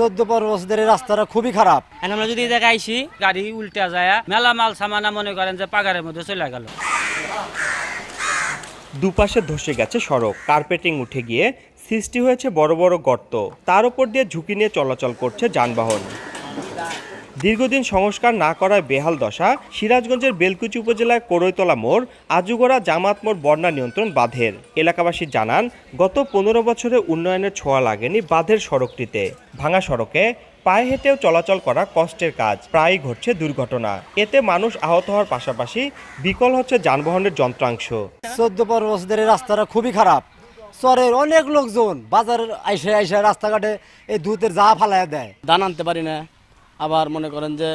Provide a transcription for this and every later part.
চোদ্দ পনেরো বছর ধরে রাস্তাটা খুবই খারাপ। আমরা যদি জায়গায় আইসি গাড়ি উল্টা যায় মেলা মাল সামানা মনে করেন যে পাগারের মধ্যে চলে গেল। দুপাশে ধসে গেছে সড়ক কার্পেটিং উঠে গিয়ে সৃষ্টি হয়েছে বড় বড় গর্ত। তার উপর দিয়ে ঝুঁকি নিয়ে চলাচল করছে যানবাহন। দীর্ঘদিন সংস্কার না করায় বেহাল দশা সিরাজগঞ্জের বেলকুচি উপজেলায় কোরৈতলা মোড় আজুগড়া জামাত মোড় বন্যা নিয়ন্ত্রণ বাঁধের। এলাকাবাসী জানান গত পনেরো বছরে উন্নয়নের ছোঁয়া লাগেনি বাঁধের সড়কটিতে। ভাঙা সড়কে পায়ে হেঁটেও চলাচল করা কষ্টের কাজ প্রায়ই ঘটছে দুর্ঘটনা। এতে মানুষ আহত হওয়ার পাশাপাশি বিকল হচ্ছে যানবাহনের যন্ত্রাংশ। চোদ্দ পনেরো বছর ধরে রাস্তাটা খুবই খারাপ। চরের অনেক লোকজন বাজার আইসে আইসে রাস্তাঘাটে এই দুধের যা ফালাইয়া দেয়। দান আনতে পারি না। আবার মনে করেন যে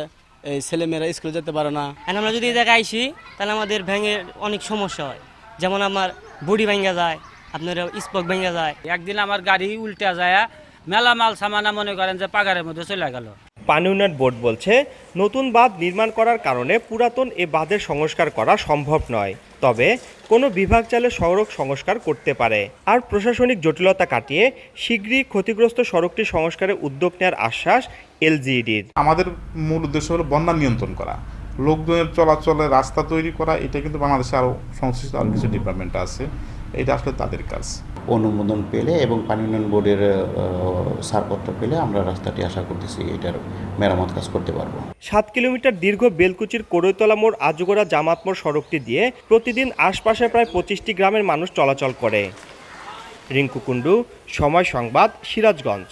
এই ছেলেমেয়েরা স্কুলে যেতে পারে না। এখন আমরা যদি এই জায়গায় আসি তাহলে আমাদের ভেঙে অনেক সমস্যা হয়। যেমন আমার বডি ভেঙে যায় আপনার স্পক ভেঙে যায়। একদিন আমার গাড়ি উল্টা যায় মেলা মাল সামানা মনে করেন যে পাগারের মধ্যে চলে গেল। পানি উন্নয়ন বোর্ড বলছে নতুন বাঁধ নির্মাণ করার কারণে পুরাতন এ বাঁধের সংস্কার করা সম্ভব নয়। তবে কোনো বিভাগ চাইলে সড়ক সংস্কার করতে পারে। আর প্রশাসনিক জটিলতা কাটিয়ে শীঘ্রই ক্ষতিগ্রস্ত সড়কটি সংস্কারের উদ্যোগ নেওয়ার আশ্বাস এলজিইডির। আমাদের মূল উদ্দেশ্য হলো বন্যা নিয়ন্ত্রণ করা। লোকজনের চলাচলের রাস্তা তৈরি করা এটা কিন্তু বাংলাদেশে আরও সংশ্লিষ্ট আরও কিছু ডিপার্টমেন্ট আছে। এটা আসলে তাদের কাজ। অনুমোদন পেলে এবং পানি উন্নয়ন বোর্ডের ছাড়পত্র পেলে আমরা রাস্তাটি আশা করতেছি এটার মেরামত কাজ করতে পারব। সাত কিলোমিটার দীর্ঘ বেলকুচির কোরৈতলা মোড় আজগোড়া জামাত মোড় সড়কটি দিয়ে প্রতিদিন আশপাশে প্রায় পঁচিশটি গ্রামের মানুষ চলাচল করে। রিঙ্কু কুণ্ডু, সময় সংবাদ, সিরাজগঞ্জ।